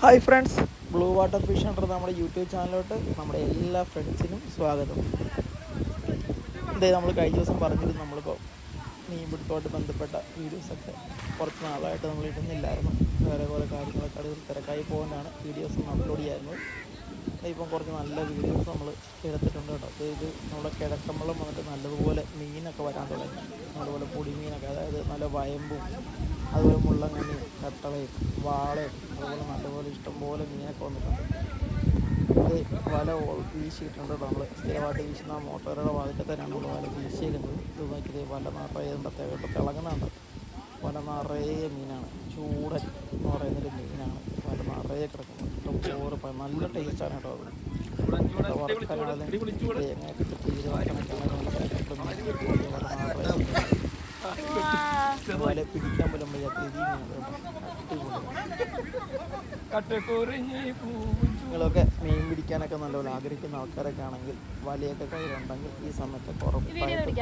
Hi friends blue water fish hunter നമ്മുടെ YouTube ചാനലിലോട്ട് നമ്മുടെ എല്ലാ ഫ്രണ്ട്സിനും സ്വാഗതം. ഇതേ നമ്മൾ കഴിഞ്ഞ ദിവസം പറഞ്ഞിരുന്നു നമ്മളിപ്പോൾ മീൻപിടുത്തമായിട്ട് ബന്ധപ്പെട്ട വീഡിയോസൊക്കെ കുറച്ച് നാളായിട്ട് നമ്മൾ ഇടുന്നില്ലായിരുന്നു. വേറെ കുറേ കാര്യങ്ങളൊക്കെ അടുത്ത് തിരക്കായി പോകാനാണ് വീഡിയോസ് അപ്ലോഡ് ചെയ്യുന്നത് ഇപ്പം കുറച്ച് നല്ല വീഡിയോസ് നമ്മൾ എടുത്തിട്ടുണ്ട് കേട്ടോ. അതായത് നമ്മുടെ കിഴക്കമ്പളം വന്നിട്ട് നല്ലതുപോലെ മീനൊക്കെ വരാൻ തുടങ്ങി. അതുപോലെ പൊടിമീനൊക്കെ അതായത് നല്ല വയമ്പും അതുപോലെ മുള്ളങ്ങണ്ണി കട്ടളയും വാളയും അതുപോലെ നല്ലപോലെ ഇഷ്ടംപോലെ മീനൊക്കെ വന്നിട്ടുണ്ട്. ഇത് വല വീശിയിട്ടുണ്ട്. നമ്മൾ സ്ഥിരമായിട്ട് വീശുന്ന മോട്ടോറുടെ മോട്ടോറുടെ തന്നെയാണ് നമ്മൾ വല വീശിയിരിക്കുന്നത് ഇത് നോക്കിയത് വല നിറയെ പ്രത്യേകമായിട്ട് തിളങ്ങുന്നുണ്ട് വല നിറയെ മീനാണ്. ചൂടൻ എന്ന് പറയുന്നൊരു മീനാണ്. വല നിറയെ കിടക്കുന്നത്. ഇഷ്ടംപോലെ നല്ല ടേസ്റ്റാണ് കേട്ടോ അത്. വറക്കാനാണെങ്കിൽ തേങ്ങയൊക്കെ ഇട്ട് വല പിടിക്കാൻ പോലും വയ്യാത്ത നിങ്ങളൊക്കെ മീൻ പിടിക്കാനൊക്കെ നല്ലപോലെ ആഗ്രഹിക്കുന്ന ആൾക്കാരൊക്കെ ആണെങ്കിൽ വലയൊക്കെ കയ്യിലുണ്ടെങ്കിൽ ഈ സമയത്ത് ഉറപ്പായിട്ടും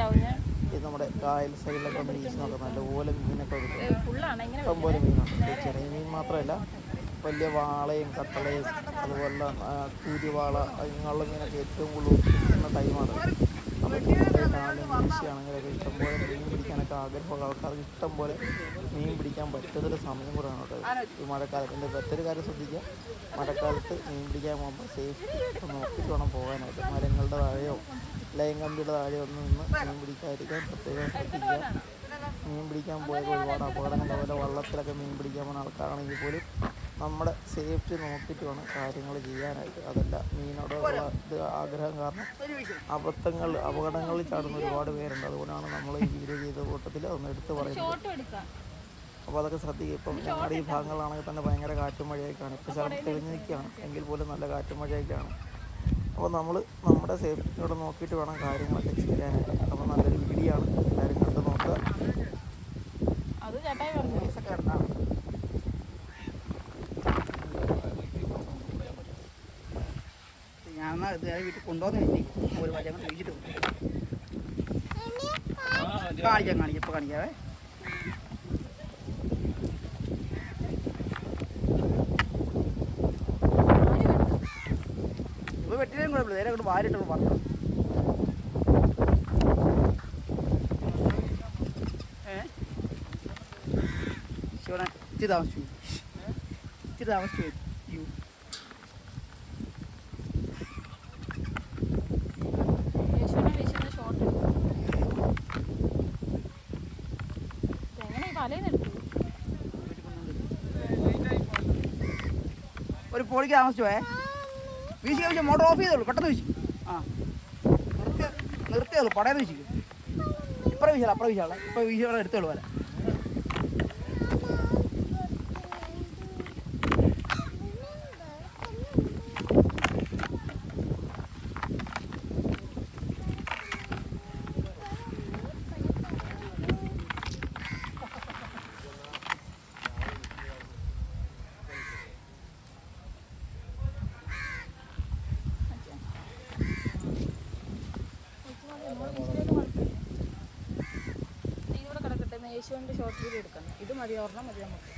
ഇത് നമ്മുടെ കായൽ സൈഡിലൊക്കെ വീശുന്നൊക്കെ നല്ലപോലെ മീനൊക്കെ കിട്ടും പോലെ മീനുണ്ട്. ചെറിയ മീൻ മാത്രമല്ല വലിയ വാളയും കട്ടളയും അതുപോലെ കൂരിവാള ഇങ്ങനെയുള്ള മീനൊക്കെ ഏറ്റവും കൂടുതൽ കിട്ടുന്ന ടൈമാണ്. കാലം ഇഷ്ടംപോലെ മീൻ പിടിക്കാനൊക്കെ ആഗ്രഹമുള്ള ആൾക്കാർക്ക് ഇഷ്ടംപോലെ മീൻ പിടിക്കാൻ പറ്റുന്നൊരു സമയം കൂടെയാണ് കേട്ടോ ഈ മഴക്കാലത്തിന്റെ മറ്റൊരു കാര്യം ശ്രദ്ധിക്കുക. മഴക്കാലത്ത് മീൻ പിടിക്കാൻ പോകുമ്പോൾ സേഫ്റ്റി നോക്കിയിട്ട് വേണം പോകാനായിട്ട്. മരങ്ങളുടെ താഴെയോ ലൈൻ കമ്പിയുടെ താഴെയോ ഒന്നും നിന്ന് മീൻ പിടിക്കാതിരിക്കാൻ പ്രത്യേകം ശ്രദ്ധിക്കുക. മീൻ പിടിക്കാൻ പോയത് ഒരുപാട് അപകടങ്ങൾ അതുപോലെ വള്ളത്തിലൊക്കെ മീൻ പിടിക്കാൻ പോകുന്ന ആൾക്കാരാണെങ്കിൽ പോലും നമ്മുടെ സേഫ്റ്റി നോക്കിയിട്ട് വേണം കാര്യങ്ങൾ ചെയ്യാനായിട്ട്. അതല്ല മീനോടുള്ള ഇത് ആഗ്രഹം കാരണം അബദ്ധങ്ങൾ അപകടങ്ങളിൽ ചാടുന്ന ഒരുപാട് പേരുണ്ട്. അതുകൊണ്ടാണ് നമ്മൾ ഈ വീഡിയോ ചെയ്ത കൂട്ടത്തിൽ അതൊന്ന് എടുത്തു പറയുന്നത്. അപ്പോൾ അതൊക്കെ ശ്രദ്ധിക്കുക. ഇപ്പം ഞങ്ങളുടെ ഈ ഭാഗങ്ങളാണെങ്കിൽ തന്നെ ഭയങ്കര കാറ്റും മഴയൊക്കെയാണ്. ഇപ്പോൾ ശകലം തെളിഞ്ഞിരിക്കുകയാണ്. എങ്കിൽ പോലും നല്ല കാറ്റും മഴയൊക്കെയാണ്. അപ്പോൾ നമ്മൾ നമ്മുടെ സേഫ്റ്റിയോട് നോക്കിയിട്ട് വേണം കാര്യങ്ങളൊക്കെ ചെയ്യാനായിട്ട്. അപ്പോൾ നല്ലൊരു വീഡിയോ ആണ്. എല്ലാവരും കണ്ടു നോക്കുക. അത് ചേട്ടായി പറഞ്ഞു ഞാൻ വീട്ടിൽ കൊണ്ടുവന്ന് ഒരു കൊണ്ട് വീട്ടിട്ട് കാണിക്കാം കാണിക്കാം. ഇപ്പൊ കാണിക്കാവേ ഇപ്പൊ വെട്ടിലേയും കുഴപ്പമില്ല. നേരെ അങ്ങോട്ട് വാരിട്ട് പറഞ്ഞു ഏ? ഇച്ചിരി താമസിച്ചു ഇച്ചിരി താമസിച്ചു വരും. യ്യോ. യേശുവിനെ വീശുന്ന ഷോർട്ട് എങ്ങനെ ഈ വലയിൽ എടുത്തു ഒരു പോളിക്ക് താമസിച്ചു പോയേ വീശി കഴിച്ചു മോട്ടർ ഓഫ് ചെയ്തോളൂ പെട്ടെന്ന് വീശി. ആ. നിർത്തി നിർത്തിയോളൂ പടയെന്ന് വീശിക്കും. ഇപ്പറ വീശാല അപ്പുറം വീശാളെ ഇപ്പൊ വീശിയോടെ എടുത്തോളൂ വല ഇതിവിടെ ഷോർട്ട് വീഡിയോ എടുക്കണം. ഇത് മതി ഓർണം മതി നമുക്ക്.